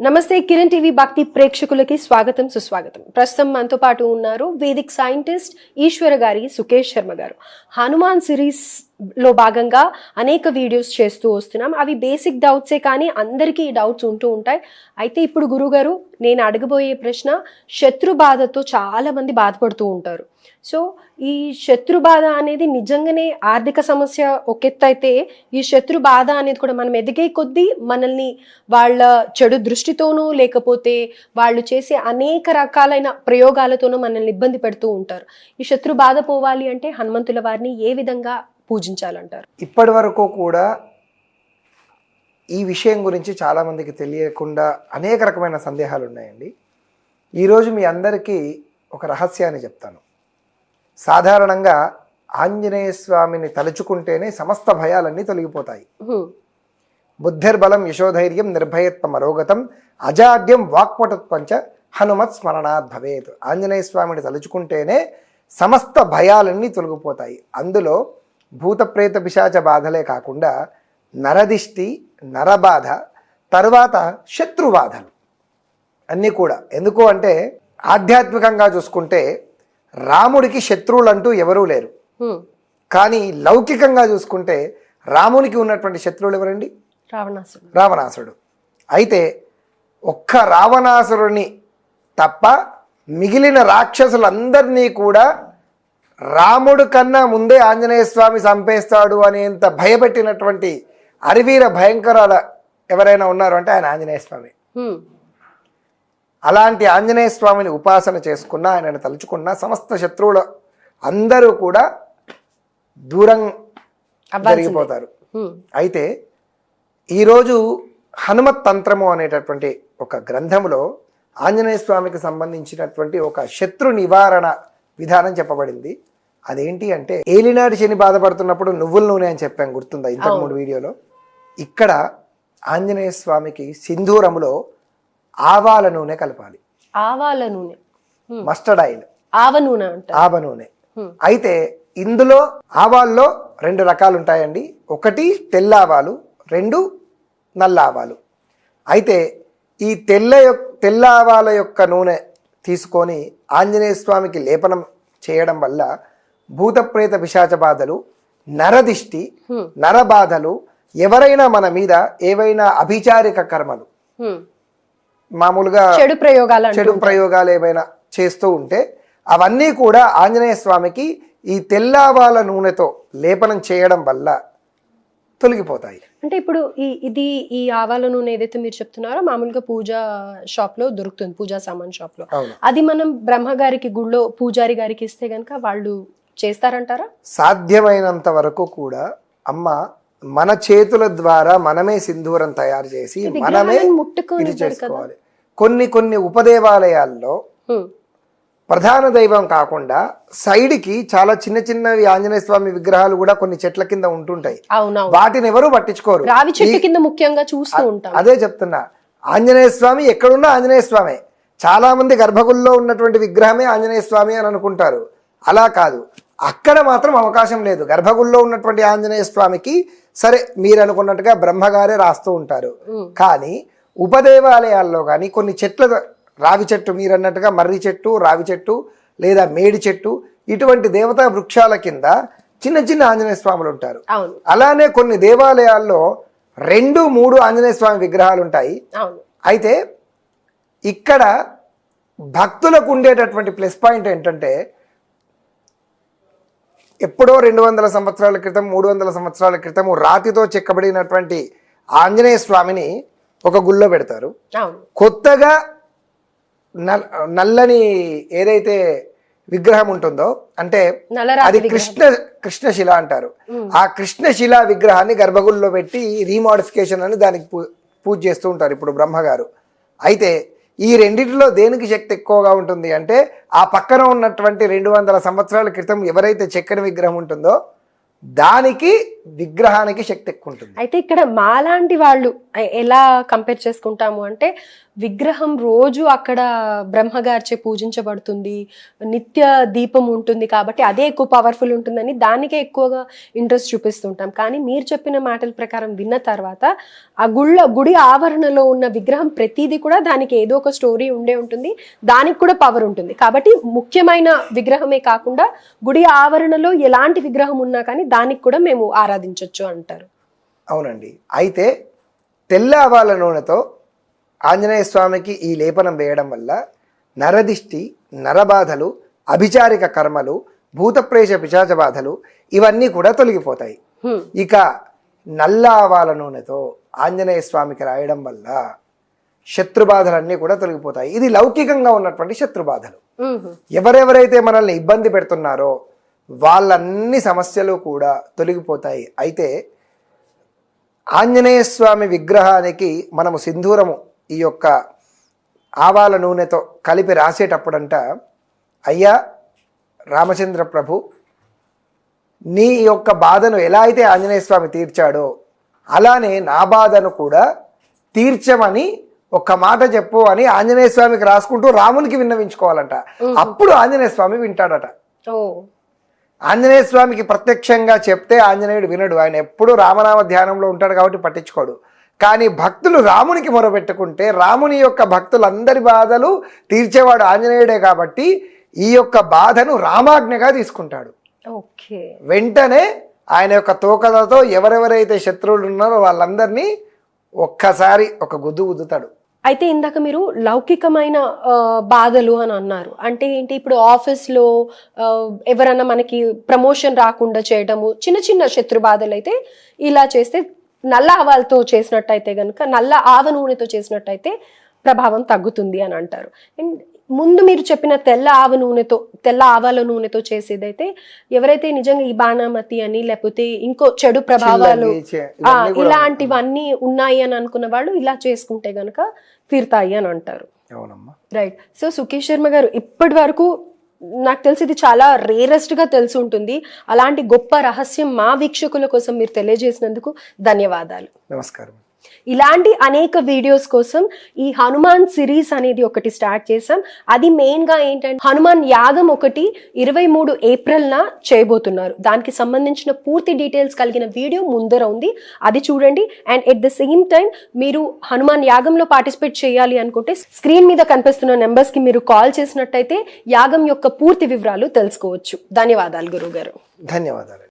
నమస్తే కిరణ్ టీవీ భక్తి ప్రేక్షకులకి స్వాగతం సుస్వాగతం. ప్రస్తుతం మనతో పాటు ఉన్నారు వేదిక్ సైంటిస్ట్ ఈశ్వర గారి సుకేష్ శర్మ గారు. హనుమాన్ సిరీస్లో భాగంగా అనేక వీడియోస్ చేస్తూ వస్తున్నాం. అవి బేసిక్ డౌట్సే కానీ అందరికీ డౌట్స్ ఉంటూ ఉంటాయి. అయితే ఇప్పుడు గురుగారు నేను అడగబోయే ప్రశ్న శత్రు బాధతో చాలామంది బాధపడుతూ ఉంటారు. సో ఈ శత్రు బాధ అనేది నిజంగానే ఆర్థిక సమస్య ఒక ఎత్తు అయితే ఈ శత్రు బాధ అనేది కూడా మనం ఎదిగే కొద్దీ మనల్ని వాళ్ళ చెడు దృష్టితోనూ లేకపోతే వాళ్ళు చేసే అనేక రకాలైన ప్రయోగాలతోనూ మనల్ని ఇబ్బంది పెడుతూ ఉంటారు. ఈ శత్రు బాధ పోవాలి అంటే హనుమంతుల వారిని ఏ విధంగా పూజించాలంటారు? ఇప్పటి వరకు కూడా ఈ విషయం గురించి చాలామందికి తెలియకుండా అనేక రకమైన సందేహాలు ఉన్నాయండి. ఈరోజు మీ అందరికీ ఒక రహస్యాన్ని చెప్తాను. సాధారణంగా ఆంజనేయ స్వామిని తలుచుకుంటేనే సమస్త భయాలన్నీ తొలగిపోతాయి. బుద్ధిర్బలం యశోధైర్యం నిర్భయత్వం అరోగతం అజాడ్యం వాక్పటుత్వంచ హనుమత్ స్మరణాత్ భవేత్. ఆంజనేయ స్వామిని తలుచుకుంటేనే సమస్త భయాలన్నీ తొలగిపోతాయి. అందులో భూత ప్రేత పిశాచ బాధలే కాకుండా నరదిష్టి నరబాధ తరువాత శత్రుబాధలు అన్నీ కూడా. ఎందుకు అంటే ఆధ్యాత్మికంగా చూసుకుంటే రాముడికి శత్రువులంటూ ఎవరూ లేరు. కానీ లౌకికంగా చూసుకుంటే రామునికి ఉన్నటువంటి శత్రువులు ఎవరండి? రావణాసుడు రావణాసుడు అయితే ఒక్క రావణాసురుని తప్ప మిగిలిన రాక్షసులందరినీ కూడా రాముడు కన్నా ముందే ఆంజనేయ స్వామి చంపేస్తాడు అనేంత భయపెట్టినటువంటి అరివీర భయంకరాల ఎవరైనా ఉన్నారు అంటే ఆయన ఆంజనేయ స్వామి. అలాంటి ఆంజనేయ స్వామిని ఉపాసన చేసుకున్న ఆయనను తలుచుకున్న సమస్త శత్రువులు అందరూ కూడా దూరం జరిగిపోతారు. అయితే ఈరోజు హనుమత్ తంత్రము అనేటటువంటి ఒక గ్రంథములో ఆంజనేయ స్వామికి సంబంధించినటువంటి ఒక శత్రు నివారణ విధానం చెప్పబడింది. అదేంటి అంటే ఏలినాటి శని బాధపడుతున్నప్పుడు నువ్వుల నూనె అని చెప్పాం గుర్తుందా ఇంతకు మూడు వీడియోలో? ఇక్కడ ఆంజనేయ స్వామికి సింధూరములో ఆవాల నూనె కలపాలి ఆవాల నూనె. మస్టర్డ్ ఆయిల్ ఆవ నూనె ఆవ నూనె. అయితే ఇందులో ఆవాల్లో రెండు రకాలు ఉంటాయండి ఒకటి తెల్ల ఆవాలు రెండు నల్ల ఆవాలు అయితే ఈ తెల్ల తెల్ల ఆవాల యొక్క నూనె తీసుకొని ఆంజనేయ స్వామికి లేపనం చేయడం వల్ల భూతప్రేత పిశాచ బాధలు నరదిష్టి. నరబాధలు ఎవరైనా మన మీద ఏవైనా అభిచారిక కర్మలు. మామూలుగా చెడు ప్రయోగాలు. చెడు ప్రయోగాలు ఏమైనా చేస్తూ ఉంటే అవన్నీ కూడా ఆంజనేయ స్వామికి ఈ తెల్లావాల నూనెతో లేపనం చేయడం వల్ల తొలగిపోతాయి. అంటే ఇప్పుడు ఈ ఇది ఈ ఆవాల నూనె ఏదైతే మీరు చెప్తున్నారో మామూలుగా పూజా షాప్లో దొరుకుతుంది పూజా సామాన్ షాప్లో అది మనం బ్రహ్మ గారికి గుళ్ళో పూజారి గారికి ఇస్తే గనక వాళ్ళు చేస్తారంటారా? సాధ్యమైనంత వరకు కూడా అమ్మ మన చేతుల ద్వారా మనమే సింధూరం తయారు చేసి మనమే ఇది చేసుకోవాలి. కొన్ని కొన్ని ఉపదేవాలయాల్లో. ప్రధాన దైవం కాకుండా సైడ్కి చాలా చిన్న చిన్నవి ఆంజనేయ స్వామి విగ్రహాలు కూడా కొన్ని చెట్ల కింద ఉంటుంటాయి. వాటిని ఎవరు పట్టించుకోరు. రావి చెట్టు కింద ముఖ్యంగా చూస్తూ ఉంటాం. అదే చెప్తున్నా. ఆంజనేయ స్వామి ఎక్కడున్నా ఆంజనేయ స్వామి. చాలా మంది గర్భగుల్లో ఉన్నటువంటి విగ్రహమే ఆంజనేయ స్వామి అని అనుకుంటారు. అలా కాదు. అక్కడ మాత్రం అవకాశం లేదు. గర్భగుల్లో ఉన్నటువంటి ఆంజనేయ స్వామికి సరే మీరు అనుకున్నట్టుగా బ్రహ్మగారే రాస్తూ ఉంటారు. కానీ ఉపదేవాలయాల్లో కానీ కొన్ని చెట్ల రావి చెట్టు మీరు అన్నట్టుగా మర్రి చెట్టు రావి చెట్టు లేదా మేడి చెట్టు ఇటువంటి దేవతా వృక్షాల కింద చిన్న చిన్న ఆంజనేయ స్వాములు ఉంటారు. అలానే కొన్ని దేవాలయాల్లో రెండు మూడు ఆంజనేయ స్వామి విగ్రహాలు ఉంటాయి. అయితే ఇక్కడ భక్తులకు ఉండేటటువంటి ప్లస్ పాయింట్ ఏంటంటే ఎప్పుడో రెండు వందల సంవత్సరాల క్రితం మూడు వందల సంవత్సరాల క్రితం రాతితో చెక్కబడినటువంటి ఆంజనేయ స్వామిని ఒక గుళ్ళో పెడతారు. కొత్తగా నల్ నల్లని ఏదైతే విగ్రహం ఉంటుందో అంటే అది కృష్ణ కృష్ణశిల అంటారు. ఆ కృష్ణశిల విగ్రహాన్ని గర్భగుడిలో పెట్టి రీమాడిఫికేషన్ అని దానికి పూజ చేస్తూ ఉంటారు ఇప్పుడు బ్రహ్మగారు. అయితే ఈ రెండిటిలో దేనికి శక్తి ఎక్కువగా ఉంటుంది అంటే ఆ పక్కన ఉన్నటువంటి రెండు వందల సంవత్సరాల క్రితం ఎవరైతే చెక్కని విగ్రహం ఉంటుందో దానికి విగ్రహానికి శక్తి ఎక్కువ ఉంటుంది. అయితే ఇక్కడ మాలాంటి వాళ్ళు ఎలా కంపేర్ చేసుకుంటాము అంటే విగ్రహం రోజు అక్కడ బ్రహ్మగారిచే పూజించబడుతుంది. నిత్య దీపం ఉంటుంది కాబట్టి అదే ఎక్కువ పవర్ఫుల్ ఉంటుందని దానికే ఎక్కువగా ఇంట్రెస్ట్ చూపిస్తుంటాం. కానీ మీరు చెప్పిన మాటల ప్రకారం విన్న తర్వాత ఆ గుళ్ళ గుడి ఆవరణలో ఉన్న విగ్రహం ప్రతిదీ కూడా దానికి ఏదో ఒక స్టోరీ ఉండే ఉంటుంది. దానికి కూడా పవర్ ఉంటుంది. కాబట్టి ముఖ్యమైన విగ్రహమే కాకుండా గుడి ఆవరణలో ఎలాంటి విగ్రహం ఉన్నా కానీ దానికి కూడా మేము ఆరాధించవచ్చు అంటారు. అవునండి. అయితే తెల్ల ఆవాల నూనెతో ఆంజనేయ స్వామికి ఈ లేపనం వేయడం వల్ల నరదిష్టి నరబాధలు అభిచారిక కర్మలు భూతప్రేష పిశాచ బాధలు ఇవన్నీ కూడా తొలగిపోతాయి. ఇక నల్ల ఆవాల నూనెతో ఆంజనేయ స్వామికి రాయడం వల్ల శత్రుబాధలన్నీ కూడా తొలగిపోతాయి ఇది లౌకికంగా ఉన్నటువంటి శత్రుబాధలు. ఎవరెవరైతే మనల్ని ఇబ్బంది పెడుతున్నారో వాళ్ళన్ని సమస్యలు కూడా తొలగిపోతాయి అయితే ఆంజనేయ స్వామి విగ్రహానికి మనము సింధూరము ఈ యొక్క ఆవాల నూనెతో కలిపి రాసేటప్పుడంట అయ్యా రామచంద్ర ప్రభు నీ యొక్క బాధను ఎలా అయితే ఆంజనేయ స్వామి తీర్చాడో అలానే నా బాధను కూడా తీర్చమని ఒక్క మాట చెప్పు అని ఆంజనేయ స్వామికి రాసుకుంటూ రామునికి విన్నవించుకోవాలంట. అప్పుడు ఆంజనేయ స్వామి వింటాడట. ఆంజనేయ స్వామికి ప్రత్యక్షంగా చెప్తే ఆంజనేయుడు వినడు. ఆయన ఎప్పుడూ రామనామ ధ్యానంలో ఉంటాడు కాబట్టి పట్టించుకోడు. కానీ భక్తులు రామునికి మొరపెట్టుకుంటే రాముని యొక్క భక్తులందరి బాధలు తీర్చేవాడు ఆంజనేయుడే కాబట్టి ఈ యొక్క బాధను రామాజ్ఞగా తీసుకుంటాడు. ఓకే. వెంటనే ఆయన యొక్క తోకలతో ఎవరెవరైతే శత్రువులు ఉన్నారో వాళ్ళందరినీ ఒక్కసారి ఒక గుద్దు గుద్దుతాడు. అయితే ఇందాక మీరు లౌకికమైన బాధలు అని అన్నారు. అంటే ఏంటి? ఇప్పుడు ఆఫీస్లో ఎవరన్నా మనకి ప్రమోషన్ రాకుండా చేయడము చిన్న చిన్న శత్రు బాధలు అయితే ఇలా చేస్తే నల్ల ఆవాలతో చేసినట్టయితే కనుక నల్ల ఆవ నూనెతో చేసినట్టయితే ప్రభావం తగ్గుతుంది అని అంటారు. అండ్ ముందు మీరు చెప్పిన తెల్ల ఆవ నూనెతో తెల్ల ఆవాల నూనెతో చేసేదైతే ఎవరైతే నిజంగా ఈ బాణామతి అని లేకపోతే ఇంకో చెడు ప్రభావాలు ఇలాంటివన్నీ ఉన్నాయి అని అనుకున్న వాళ్ళు ఇలా చేసుకుంటే గనక తీరుతాయి అని అంటారు. రైట్. సో సుఖేష్ శర్మ గారు ఇప్పటి వరకు నాకు తెలిసి ఇది చాలా రేరెస్ట్గా తెలిసి ఉంటుంది. అలాంటి గొప్ప రహస్యం మా వీక్షకుల కోసం మీరు తెలియజేసినందుకు ధన్యవాదాలు. నమస్కారం. ఇలాంటి అనేక వీడియోస్ కోసం ఈ హనుమాన్ సిరీస్ అనేది ఒకటి స్టార్ట్ చేసాం అది మెయిన్గా ఏంటంటే హనుమాన్ యాగం ఒకటి ఇరవై మూడు ఏప్రిల్న చేయబోతున్నారు. దానికి సంబంధించిన పూర్తి డీటెయిల్స్ కలిగిన వీడియో ముందర ఉంది. అది చూడండి. And at the same time మీరు హనుమాన్ యాగంలో పార్టిసిపేట్ చేయాలి అనుకుంటే స్క్రీన్ మీద కనిపిస్తున్న నెంబర్స్కి మీరు కాల్ చేసినట్టయితే యాగం యొక్క పూర్తి వివరాలు తెలుసుకోవచ్చు. ధన్యవాదాలు గురువు గారు ధన్యవాదాలు.